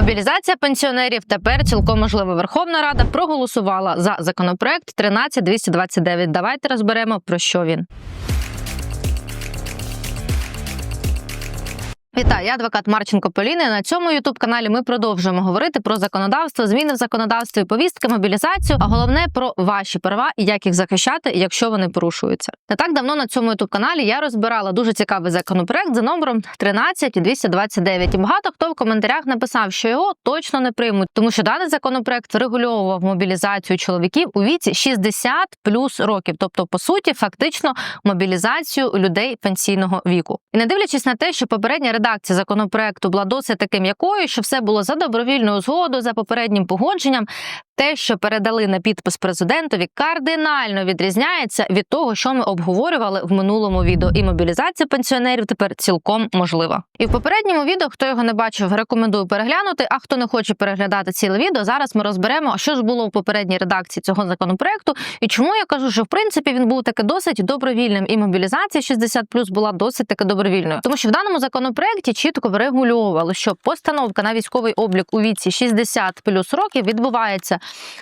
Мобілізація пенсіонерів тепер цілком можливо. Верховна Рада проголосувала за законопроект 13229. Давайте розберемо про що він. Вітаю, я адвокат Марченко Поліна. На цьому ютуб каналі ми продовжуємо говорити про законодавство, зміни в законодавстві, повістки, мобілізацію, а головне про ваші права і як їх захищати, якщо вони порушуються. Не так давно на цьому ютуб каналі я розбирала дуже цікавий законопроект за номером 13229. І багато хто в коментарях написав, що його точно не приймуть, тому що даний законопроект регульовував мобілізацію чоловіків у віці 60 плюс років, тобто, по суті, фактично мобілізацію людей пенсійного віку. І не дивлячись на те, що попередня редакція законопроекту була досить таки м'якою, що все було за добровільною згодою, за попереднім погодженням. Те, що передали на підпис президентові, кардинально відрізняється від того, що ми обговорювали в минулому відео. І мобілізація пенсіонерів тепер цілком можлива. І в попередньому відео, хто його не бачив, рекомендую переглянути. А хто не хоче переглядати ціле відео, зараз ми розберемо, що ж було в попередній редакції цього законопроекту, і чому я кажу, що в принципі він був таки досить добровільним, і мобілізація 60 була досить таки добровільною, тому що в даному законопроекті чітко врегульовували, що постановка на військовий облік у віці 60 плюс років відбувається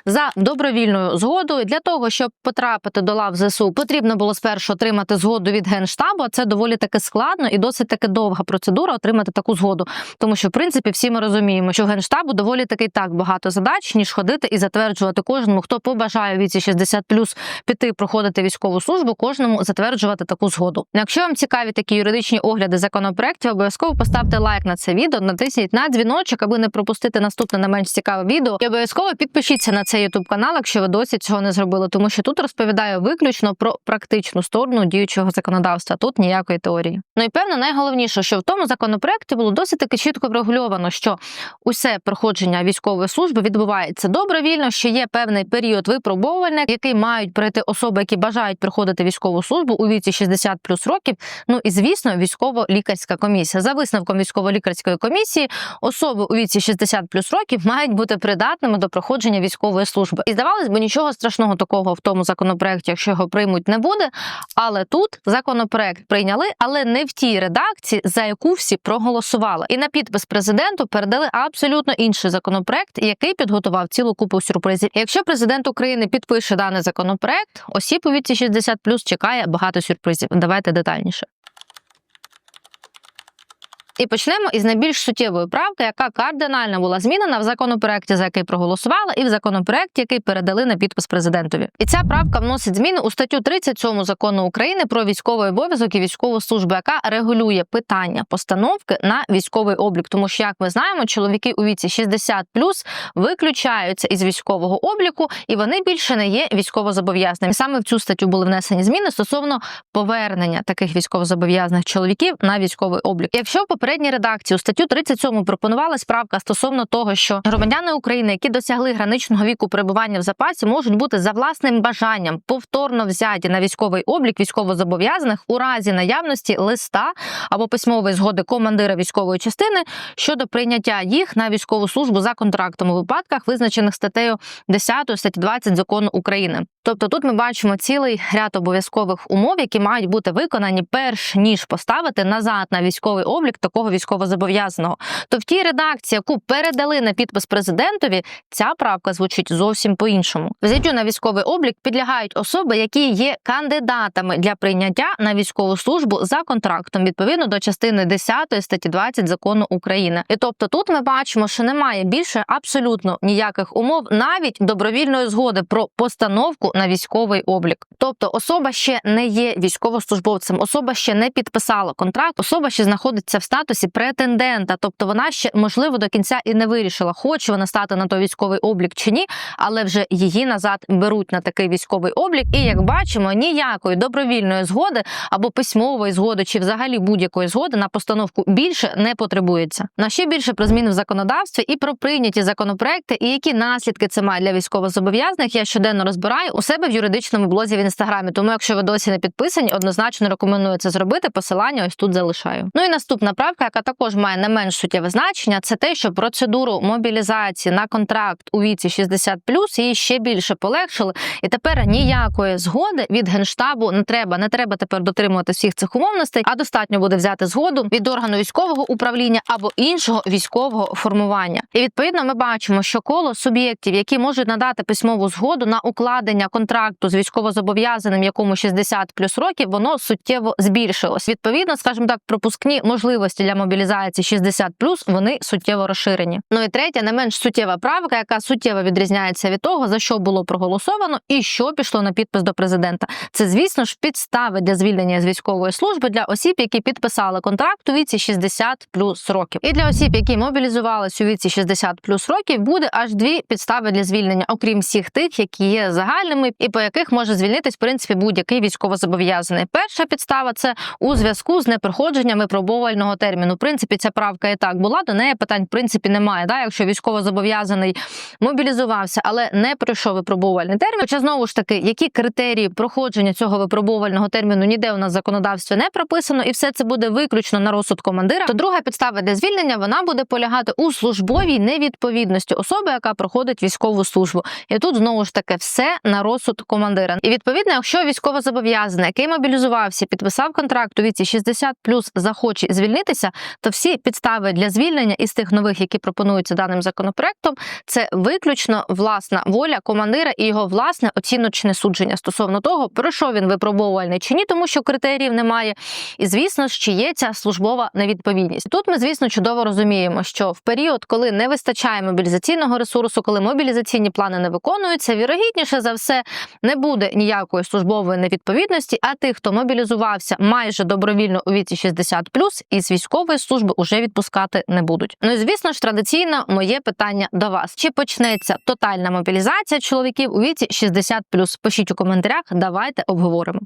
за добровільною згодою. Для того щоб потрапити до лав ЗСУ, потрібно було спершу отримати згоду від генштабу. а Це доволі таки складно і досить таки довга процедура отримати таку згоду. Тому що, в принципі, всі ми розуміємо, що генштабу доволі таки так багато задач, ніж ходити і затверджувати кожному, хто побажає віці 60 плюс піти проходити військову службу, кожному затверджувати таку згоду. Якщо вам цікаві такі юридичні огляди законопроектів, обов'язково поставте лайк на це відео, натисніть на дзвіночок, аби не пропустити наступне не менш цікаве відео. І обов'язково підпишіться на цей ютуб канал, якщо ви досі цього не зробили, тому що тут розповідаю виключно про практичну сторону діючого законодавства. Тут ніякої теорії. Ну і певно, найголовніше, що в тому законопроекті було досить таки чітко врегульовано, що усе проходження військової служби відбувається добровільно, що є певний період випробовування, який мають пройти особи, які бажають проходити військову службу у віці 60 плюс років. Ну і звісно, військово-лікарська комісія. За висновком військово-лікарської комісії, особи у віці 60 плюс років мають бути придатними до проходження військової служби. І здавалось би, нічого страшного такого в тому законопроекті, якщо його приймуть, не буде. Але тут законопроект прийняли, але не в тій редакції, за яку всі проголосували. І на підпис президенту передали абсолютно інший законопроект, який підготував цілу купу сюрпризів. Якщо президент України підпише даний законопроект, осіб у віці 60 чекає багато сюрпризів. Давайте детальніше. І почнемо із найбільш суттєвої правки, яка кардинально була змінена в законопроекті, за який проголосували, і в законопроекті, який передали на підпис президентові. І ця правка вносить зміни у статтю 37 закону України про військовий обов'язок і військову службу, яка регулює питання постановки на військовий облік. Тому що, як ми знаємо, чоловіки у віці 60 виключаються із військового обліку, і вони більше не є військовозобов'язаними. Саме в цю статтю були внесені зміни стосовно повернення таких військовозобов'язаних чоловіків на військовий облік. Якщо попередній редакції у статтю 37 пропонувалась правка стосовно того, що громадяни України, які досягли граничного віку перебування в запасі, можуть бути за власним бажанням повторно взяті на військовий облік військовозобов'язаних у разі наявності листа або письмової згоди командира військової частини щодо прийняття їх на військову службу за контрактом у випадках, визначених статтею 10 статті 20 закону України. Тобто тут ми бачимо цілий ряд обов'язкових умов, які мають бути виконані перш ніж поставити назад на військовий облік такого військовозобов'язаного. То в тій редакції, яку передали на підпис президентові, ця правка звучить зовсім по-іншому. Взяттю на військовий облік підлягають особи, які є кандидатами для прийняття на військову службу за контрактом відповідно до частини 10 статті 20 закону України. І тобто тут ми бачимо, що немає більше абсолютно ніяких умов, навіть добровільної згоди про постановку на військовий облік. Тобто особа ще не є військовослужбовцем, особа ще не підписала контракт, особа ще знаходиться в статусі претендента, тобто вона ще можливо до кінця і не вирішила, хоче вона стати на той військовий облік чи ні, але вже її назад беруть на такий військовий облік. І як бачимо, ніякої добровільної згоди або письмової згоди, чи взагалі будь-якої згоди на постановку більше не потребується. На ще більше про зміни в законодавстві і про прийняті законопроекти, і які наслідки це має для військовозобов'язаних, я щоденно розбираю у себе в юридичному блозі в інстаграмі. Тому, якщо ви досі не підписані, однозначно рекомендую це зробити. Посилання ось тут залишаю. Ну і наступна правка, правка, яка також має не менш суттєве значення, це те, що процедуру мобілізації на контракт у віці 60 її ще більше полегшили. І тепер ніякої згоди від генштабу не треба. Не треба тепер дотримувати всіх цих умовностей, а достатньо буде взяти згоду від органу військового управління або іншого військового формування. І відповідно ми бачимо, що коло суб'єктів, які можуть надати письмову згоду на укладення контракту з військовозобов'язаним, якому 60 плюс років, воно суттєво збільшилось. Відповідно, скажімо так, пропускні можливості для мобілізації 60 плюс вони суттєво розширені. Ну і третя, не менш суттєва правка, яка суттєво відрізняється від того, за що було проголосовано і що пішло на підпис до президента. Це, звісно ж, підстави для звільнення з військової служби для осіб, які підписали контракт у віці 60 плюс років. І для осіб, які мобілізувалися у віці 60 плюс років, буде аж дві підстави для звільнення, окрім всіх тих, які є загальними, і по яких може звільнитись в принципі будь-який військовозобов'язаний. Перша підстава це у зв'язку з непроходженням випробувального терміну. В принципі, ця правка і так була. До неї питань в принципі немає. Да? Якщо військовозобов'язаний мобілізувався, але не пройшов випробувальний термін. Хоча знову ж таки, які критерії проходження цього випробувального терміну ніде у нас в законодавстві не прописано, і все це буде виключно на розсуд командира. То друга підстава для звільнення вона буде полягати у службовій невідповідності особи, яка проходить військову службу. І тут знову ж таки все на розсуд командира. І відповідно, якщо військовозобов'язаний, який мобілізувався, підписав контракт у віці 60 плюс захоче звільнитися, то всі підстави для звільнення із тих нових, які пропонуються даним законопроектом, це виключно власна воля командира і його власне оціночне судження стосовно того, пройшов він випробовувальний чи ні, тому що критеріїв немає. І звісно ж, чи є ця службова невідповідність. Тут ми, звісно, чудово розуміємо, що в період, коли не вистачає мобілізаційного ресурсу, коли мобілізаційні плани не виконуються, вірогідніше за все не буде ніякої службової невідповідності. А тих, хто мобілізувався майже добровільно у віці 60+, із військової служби уже відпускати не будуть. Ну і звісно ж, традиційно моє питання до вас: чи почнеться тотальна мобілізація чоловіків у віці 60+? Пишіть у коментарях, давайте обговоримо.